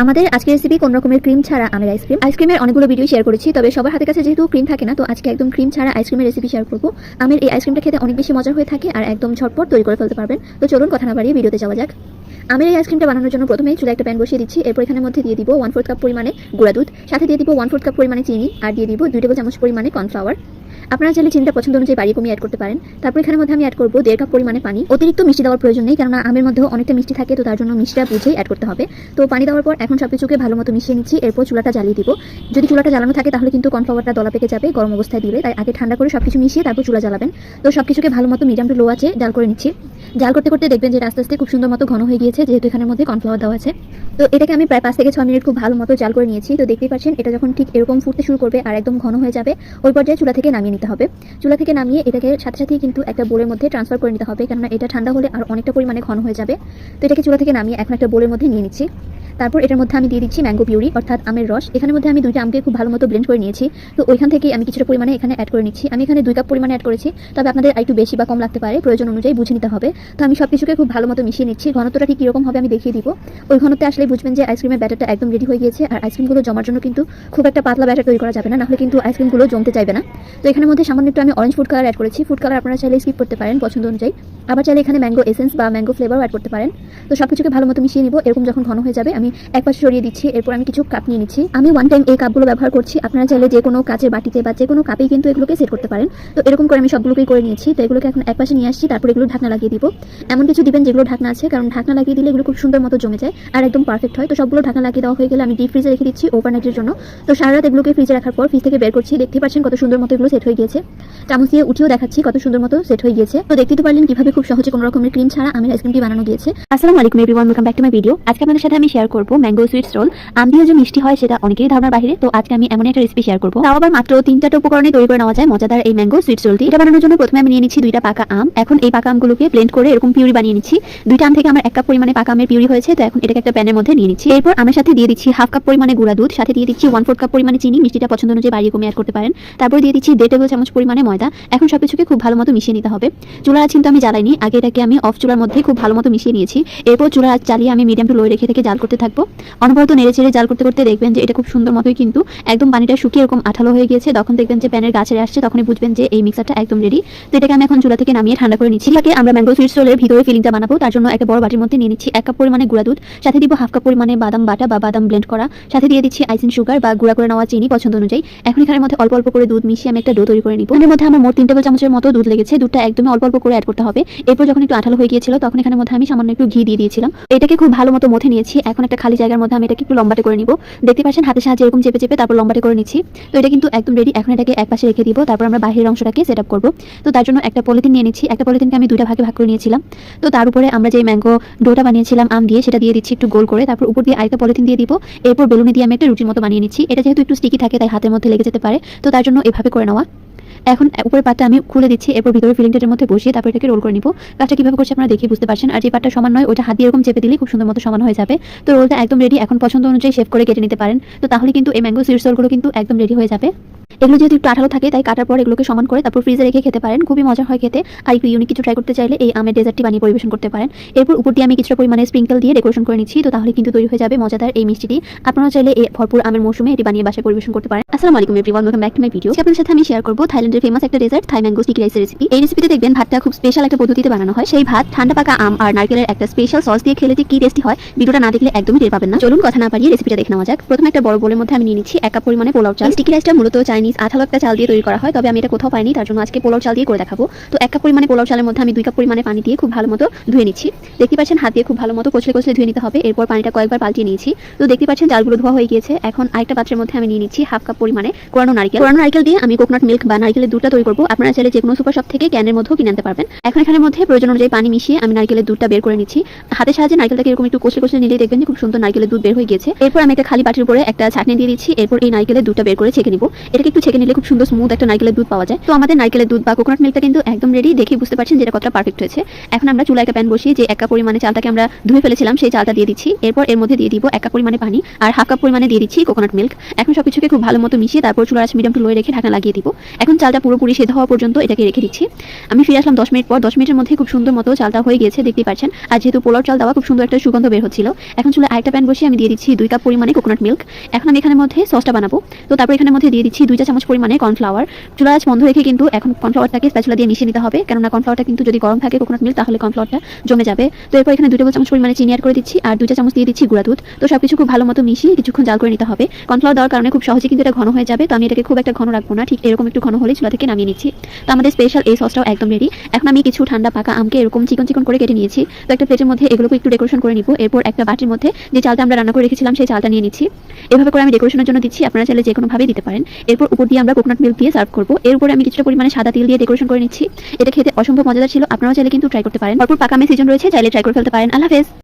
আমাদের আজকের রেসিপি কোন রকমের ক্রিম ছাড়া আমের আইসক্রিম আইসক্রিমের অনেকগুলো ভিডিও শেয়ার করেছি, তবে সবার হাতে কাছে যেহেতু ক্রিম থাকে না, তো আজকে একদম ক্রিম ছাড়া আইসক্রিমের রেসিপি শেয়ার করব। আমের এই আইসক্রিমটা খেতে অনেক বেশি মজা হয়ে থাকে আর একদম ঝটপট তৈরি করে ফেলতে পারবেন। তো চলুন কথা না বাড়িয়ে ভিডিওতে যাওয়া যাক। আমের এই আইসক্রিমটা বানানোর জন্য প্রথমে চুলে একটা প্যান বসিয়ে দিচ্ছি, এরপর এখানে মধ্যে দিয়ে দিব ওয়ান ফোর্থ কাপ পরিমাণে গুঁড়া দুধ, সাথে দিয়ে দিব ওয়ান ফোর্থ কাপ পরিমাণে চিনি, আর দিয়ে দিব দুই টেবিল চামচ পরিমাণে কর্নফ্লাওয়ার আপনারা চাইলে চিনিটা পছন্দ অনুযায়ী বাড়িয়ে কমিয়ে অ্যাড করতে পারেন। তারপর এখানের মধ্যে আমি অ্যাড করব দেড় কাপ পরিমাণে পানি। অতিরিক্ত মিষ্টি দেওয়ার প্রয়োজন নেই, কেননা আমের মধ্যেও অনেকটা মিষ্টি থাকে, তো তার জন্য মিষ্টিটা বুঝেই অ্যাড করতে হবে। তো পানি দেওয়ার পর এখন সবকিছুকে ভালো মতো মিশিয়ে নিচ্ছি, এরপর চুলাটা জ্বালিয়ে দিব। যদি চুলাটা জ্বালানো থাকে, তাহলে কিন্তু কর্নফ্লাওয়ারটা দলা পেকে যাবে, গরম অবস্থায় দিলে তাই আগে ঠান্ডা করে সবকিছু মিশিয়ে তারপর চুলা জ্বালাবেন। তো সবকিছুকে ভালো মতো মিডিয়াম টু লো আছে জাল করে নিচ্ছি। জাল করতে করতে দেখবেন যে আস্তে আস্তে খুব সুন্দর মতো ঘন হয়ে গিয়েছে, যেহেতু এখানের মধ্যে কর্নফ্লাওয়ার দেওয়া আছে। তো এটাকে আমি প্রায় পাঁচ থেকে ছয় মিনিট খুব ভালো মতো জাল করে নিয়েছি। তো দেখতেই পাচ্ছেন, এটা যখন ঠিক এরকম ফুটতে শুরু করবে আর একদম ঘন হয়ে যাবে, ওই পর্যায়ে চুলা থেকে নামিয়ে নিতে হবে। চুলা থেকে নামিয়ে এটাকে সাথে সাথেই কিন্তু একটা বোলের মধ্যে ট্রান্সফার করে নিতে হবে। কেননা এটা ঠান্ডা হলে আর অনেকটা পরিমাণে ঘন হয়ে যাবে। তো এটাকে চুলা থেকে নামিয়ে এখন একটা বোলের মধ্যে নিয়ে নিচ্ছি। তারপর এটার মধ্যে আমি দিয়ে দিচ্ছি ম্যাঙ্গো পিউরি, অর্থাৎ আমের রস। এখানের মধ্যে আমি দুইটা আমকে খুব ভালো মতো ব্লেন্ড করে নিয়েছি। তো ওইখান থেকে আমি কিছুটা পরিমাণে এখানে অ্যাড করে নিচ্ছি। আমি এখানে দুই কাপ পরিমাণে অ্যাড করেছি। তবে আপনাদের একটু বেশি বা কম লাগতে পারে, প্রয়োজন অনুযায়ী বুঝে নিতে হবে। তো আমি সব কিছুকে খুব ভালো মতো মিশিয়ে নিচ্ছি। ঘনত্বটা ঠিক কীরকম হবে আমি দেখিয়ে দিব। ওই ঘনত্বে আসলে বুঝবেন যে আইসক্রিমের ব্যাটারটা একদম রেডি হয়ে গিয়েছে। আর আইসক্রিমগুলো জমার জন্য কিন্তু খুব একটা পাতলা ব্যাটার তৈরি করা যাবে না। নাহলে কিন্তু আইসক্রিমগুলো জমতে চাইবে না। তো এখানের মধ্যে সামান্য একটু আমি অরেঞ্জ ফুড কালার অ্যাড করেছি। ফুড কালার আপনারা চাইলে স্কিপ করতে পারেন পছন্দ অনুযায়ী। আবার চাইলে এখানে ম্যাঙ্গো এসেন্স বা ম্যাঙ্গো ফ্লেভারও অ্যাড করতে পারেন। তো সব কিছুকে ভালো মতো মিশিয়ে নিব, এরকম যখন ঘন হয়ে যাবে, আমি এক পাশে সরিয়ে দিচ্ছি, এরপর আমি কিছু কাপ নিয়ে নিচ্ছি। আমি ওয়ান টাইম এই কাপগুলো ব্যবহার করছি, আপনারা চাইলে যে কোনো কাচের বাটিতে বা যে কোনো কাপেই কিন্তু এগুলোকে সেট করতে পারেন। তো এরকম করে আমি সবগুলোকেই করে নিয়েছি, তো এগুলোকে এখন এক পাশে নিয়ে আসছি, তারপর এগুলো ঢাকনা লাগিয়ে দিব। এমন কিছু দিবেন যেগুলো ঢাকনা আছে, কারণ ঢাকনা লাগিয়ে দিলে এগুলো খুব সুন্দর মতো জমে যায় আর একদম পারফেক্ট হয়। তো সবগুলো ঢাকনা লাগিয়ে দেওয়া হয়ে গেলে আমি ডিপ ফ্রিজে রেখে দিচ্ছি ওভারনাইটের জন্য। তো সারা রাত এগুলোকে ফ্রিজে রাখার পর ফ্রিজ থেকে বের করছি দেখতে পাচ্ছেন কত সুন্দর মতো এগুলো সেট হয়ে গিয়েছে। চামচ দিয়ে উঠিয়েও দেখাচ্ছি কত সুন্দর মতো সেট হয়ে গিয়েছে। তো দেখতে পারলেন কীভাবে খুব সহজে কোনো রকমের ক্রিম ছাড়া আমি আইসক্রিমটি বানানো গিয়েছে। আসসালামু আলাইকুম everyone welcome back to my video আজকে আপনাদের সাথে আমি শেয়ার করব ম্যাঙ্গো সুইটস রোল আম দিয়ে যে মিষ্টি হয়, সেটা অনেকেরই ধারণার বাইরে, তো আজকে আমি এমন একটা রেসিপি শেয়ার করব। তাও আবার মাত্র তিনটা উপকরণে তৈরি করে নেওয়া যায় মজাদার এই ম্যাঙ্গো সুইটস রোলটি এটা বানানোর জন্য প্রথমে আমি নিয়ে নিচ্ছি দুইটা পাকা আম। এখন এই পাকা আমগুলোকে ব্লেন্ড করে এরকম পিউরি বানিয়ে নিচ্ছি। দুইটা আম থেকে আমার এক কাপ পরিমাণে পাকা আমের পিউরি হয়েছে, তো এখন এটাকে একটা প্যানের মধ্যে নিয়ে নিচ্ছি। এরপর আমের সাথে দিয়ে দিচ্ছি হাফ কাপ পরিমাণে গুঁড়া দুধ, সাথে দিয়ে দিচ্ছি ওয়ান ফোর্থ কাপ পরিমাণে চিনি। মিষ্টিটা পছন্দ অনুযায়ী বাড়িয়ে কমিয়ে অ্যাড করতে পারেন। তারপর দিয়ে দিচ্ছি দেড় টেবিল চামচ পরিমাণে ময়দা। এখন সবকিছুকে খুব ভালো মতো মিশিয়ে নিতে হবে। চুলার আঁচ কিন্তু আমি জ্বালাইনি আগে এটাকে আমি অফ চুলার মধ্যে খুব ভালো মতো মিশিয়ে নিয়েছি। এরপর চুলার চালিয়ে আমি মিডিয়াম টু লো রেখে থেকে জাল করতে থাকব। অনবরত নেড়ে চেড়ে জাল করতে করতে দেখবেন যে এটা খুব সুন্দর মতোই কিন্তু একদম পানিটা শুকিয়ে এরকম আঠালো হয়ে গিয়েছে। তখন দেখবেন যে প্যানের গাছে আসছে, তখনই বুঝবেন যে এই মিক্সারটা একদম রেডি তো এটাকে আমি এখন চুলা থেকে নামিয়ে ঠান্ডা করে নিচ্ছি। তাকে আমরা ম্যাঙ্গো সুইটস রোলের ভিতরে ফিলিংটা বানাবো। তার জন্য একটা বড় বাটির মধ্যে নিয়ে নিচ্ছি এক কাপ পরিমাণে গুঁড়া দুধ। সাথে দিব হাফ কাপ পরিমাণে বাদাম বাটা বা বাদাম ব্লেন্ড করা। সাথে দিয়ে দিচ্ছি আইসিন সুগার বা গুঁড়া করে নেওয়া চিনি পছন্দ অনুযায়ী। এখন এখানের মধ্যে অল্প অল্প করে দুধ মিশিয়ে আমি একটা ডো তৈরি করে নিব। এর মধ্যে আমার মোট তিন টেবিল চামচের মতো দুধ লেগেছে। দুধটা একদমই অল্প অল্প করে অ্যাড করতে হবে। এরপর যখন একটু আঠালো হয়ে গিয়েছিল, তখন এখানের মধ্যে আমি সামান্য একটু ঘি দিয়ে দিয়েছিলাম। এটাকে খুব ভালো মতো মথে নিয়েছি। এখন একটা খালি জায়গার মধ্যে আমি এটাকে একটু লম্বাটে করে নিব। দেখতে পাচ্ছেন, হাতের সাহায্যে এরকম চেপে চেপে তারপর লম্বাটে করে নিচ্ছি। তো এটা কিন্তু একদম রেডি এখন এটাকে এক পাশে রেখে দিব। তারপর আমরা বাহিরের অংশটাকে সেট আপ করব। তো তার জন্য একটা পলিথিন নিয়ে নিচ্ছি। একটা পলিথিনকে আমি দুটা ভাগে ভাগ করে নিয়েছিলাম। তো তার উপরে আমরা যে ম্যাঙ্গো ডোটা বানিয়েছিলাম, আম দিয়ে, সেটা দিয়ে দিচ্ছি একটু গোল করে। তারপর উপর দিয়ে আরেকটা পলিথিন দিয়ে দিব। এরপর বেলুনে দিয়ে আমি একটা রুটির মতো বানিয়ে নিচ্ছি। এটা যেহেতু একটু স্টিকি থাকে, তাই হাতের মধ্যে লেগে যেতে পারে। তো তার জন্য এভাবে করে নেওয়া। এখন উপরের পাটটা আমি খুলে দিচ্ছি, এরপর ভিতরে ফিলিংটার মধ্যে বসিয়ে তারপর এটাকে রোল করে নিব। কাজটা কীভাবে করছে আপনারা দেখে বুঝতে পারছেন। আর যে পাটটা সমান নয় ওটা হাত দিয়ে এরকম চেপে দিলে খুব সুন্দর মতো সমান হয়ে যাবে। তো রোলটা একদম রেডি এখন পছন্দ অনুযায়ী শেভ করে কেটে নিতে পারেন। তো তাহলে কিন্তু এই ম্যাঙ্গো সিডস রোলগুলো কিন্তু একদম রেডি হয়ে যাবে। এগুলো যেহেতু একটু আঠালো থাকে, তাই কাটার পর এগুলোকে সমান করে তারপর ফ্রিজে রেখে খেতে পারেন। খুবই মজা হয় খেতে। আর একটু ইউনিক কিছু ট্রাই করতে চাইলে এই আমের ডেজার্টটি বানিয়ে পরিবেশন করতে পারেন। এরপর উপর দিয়ে আমি কিছুটা পরিমাণে স্প্রিঙ্কল দিয়ে ডেকোরেশন করে নিচ্ছি, তো তাহলে কিন্তু তৈরি হয়ে যাবে মজাদার এই মিষ্টিটি। আপনারা চাইলে এই ভরপুর আমের মৌসুমে এটি বানিয়ে বাসায় পরিবেশন করতে পারেন। আসসালামু আলাইকুম everyone welcome back to my video আপনার সাথে আমি শেয়ার করব থাইল্যান্ডের ফেমাস একটা ডেজার্ট থাই ম্যাঙ্গো স্টিকি রাইসের রেসিপি এই রেসিপিতে দেখবেন ভাতটা খুব স্পেশাল একটা পদ্ধতিতে বানানো হয়। সেই ভাত, ঠান্ডা পাকা আম আর নারকেলের একটা স্পেশাল সস দিয়ে খেলে যে কি টেস্টি হয়, ভিডিওটা না দেখলে একদমই টের পাবেন না। চলুন কথা না পারিয়ে রেসিপিটা দেখে নেওয়া যাক। প্রথমে একটা বড় বোলের মধ্যে আমি নিয়ে নিচ্ছি এক পরিমাণে পোলাও চাল। স্টিকি রাইসটা মূলত চাইনিজ আঠালো একটা চাল দিয়ে তৈরি করা হয়, তবে আমি এটা কোথাও পাইনি, তার জন্য আজকে পোলাও চাল দিয়ে করে দেখাবো। তো এক কাপ পরিমাণে পোলাও চালের মধ্যে আমি দুই কাপ পরিমাণে পানি দিয়ে খুব ভালো মতো ধুয়ে নিচ্ছি। দেখতে পাচ্ছেন হাত দিয়ে খুব ভালো মতো কচলে কচলে ধুয়ে নিতে হবে, এরপর পানিটা কয়েকবার পাল্টিয়ে নিয়েছি। তো দেখতে পাচ্ছেন চালগুলো ধোয়া হয়ে গিয়েছে, এখন আরেকটা পাত্রের মধ্যে আমি নিয়ে নিচ্ছি হাফ কাপ পরিমাণে কোরানো নারকেল। কোরানো নারকেল দিয়ে আমি কোকোনাট মিল্ক বা নারকেলের দুধটা তৈরি করব, আপনারা চাইলে যে কোনো সুপার শপ থেকে ক্যানের মধ্যেও কিনে আনতে পারবেন। এখন এখানের মধ্যে প্রয়োজন অনুযায়ী পানি মিশিয়ে আমি নারকেলের দুধটা বের করে নিচ্ছি। হাতের সাহায্যে নারকেলটাকে এরকম একটু কষলে কষলে নিলেই দেখবেন খুব সুন্দর নারকেলের দুধ বের হয়ে গিয়েছে। এরপর আমি একটা খালি বাটির উপরে একটা ছাটনি দিয়ে দিচ্ছি, এরপর এই নারকেলের দুধটা বের করে ছেঁকে নিব। এটাকে একটু ছেঁকে নিলে খুব সুন্দর স্মুথ একটা নারকেলের দুধ পাওয়া যায়। তো আমাদের নারকেলের দুধ বা কোকোনাট মিল্কটা কিন্তু একদম রেডি দেখে বুঝতে পারছেন যেটা কতটা পারফেক্ট হয়েছে। এখন আমরা চুলায় একটা প্যান বসিয়ে যে এক পরিমাণে চালটাকে আমরা ধুয়ে ফেলেছিলাম, সেই চালটা দিয়ে দিচ্ছি। এরপর এর মধ্যে দিয়ে দিব এক কাপ পরিমাণে পানি আর হাফ কাপ পরিমাণে দিয়ে দিচ্ছি কোকোনাট মিল্ক এখন সবকিছুকে খুব ভালো মতো মিশিয়ে তারপর চুলার আঁচ মিডিয়াম টু লোয়ে রেখে ঢাকনা লাগিয়ে দিব। এখন চালটা পুরোপুরি সেদ্ধ হওয়া পর্যন্ত এটাকে রেখে দিচ্ছি। আমি ফিরে আসলাম দশ মিনিট পর। দশ মিনিটের মধ্যে খুব সুন্দর মতো চালটা হয়ে গেছে দেখতে পাচ্ছেন আর যেহেতু পোলার চাল দেওয়া খুব সুন্দর একটা সুগন্ধ বের হচ্ছিল, এখন চুলে আরেকটা প্যান বসিয়ে আমি দিয়ে দিচ্ছি দুই কাপ পরিমাণে কোকোনাট মিল্ক এখন আমি এখানে মধ্যে সসটা বানাবো। তো তারপর এখানে মধ্যে দিয়ে দিচ্ছি দুই চা চামচ পরিমাণে কর্নফ্লাওয়ার। চুলা আঁচ বন্ধ রেখে কিন্তু এখন কর্নফ্লাওয়ারটাকে স্প্যাচুলা দিয়ে মিশিয়ে নিতে হবে, কেননা কর্নফ্লাওয়ারটা কিন্তু যদি গরম থাকে কোকোনাট মিল্ক, তাহলে কর্নফ্লাওয়ারটা জমে যাবে। তো এরপর এখানে দুই টেবিল চামচ পরিমাণে চিনি অ্যাড করে দিচ্ছি, আর দুই চা চামচ দিয়ে দিচ্ছি গুঁড়া দুধ। তো সবকিছু খুব ভালো মতো মিশিয়ে কিছুক্ষণ জাল করে নিতে হবে। কর্নফ্লাওয়ার দেওয়ার কারণে খুব সহজে কিন্তু এটা ঘন হয়ে যাবে, তো আমি এটাকে খুব একটা ঘন রাখব না, ঠিক এরকম একটু ঘন হলে চুলা থেকে নামিয়ে নিচ্ছি। তো আমাদের স্পেশাল এই সসটাও একদম রেডি এখন আমি কিছু ঠান্ডা পাকা আমকে এরকম চিকন চিকন করে কেটে নিয়েছি। তো একটা প্লেটের মধ্যে এগুলোকে একটু ডেকোরেশন করে নিব। এরপর একটা বাটির মধ্যে যে চালটা আমরা রান্না করে রেখেছিলাম, সেই চালটা নিয়ে নিচ্ছি। এভাবে করে আমি ডেকোরেশনের জন্য দিচ্ছি, আপনারা চাইলে যে কোনোভাবেই দিতে পারেন। এরপর উপর দিয়ে আমরা কোকোনাট মিল্ক দিয়ে সার্ভ করব। এর উপরে আমি কিছুটা পরিমাণে সাদা তিল দিয়ে ডেকোরেশন করে নিচ্ছি। এটা খেতে অসম্ভব মজাদার ছিল, আপনারাও চাইলে কিন্তু ট্রাই করতে পারেন। অল্প পাকা সিজন রয়েছে, চাইলে ট্রাই করে ফেলতে পারেন। আল্লাহ হাফেজ।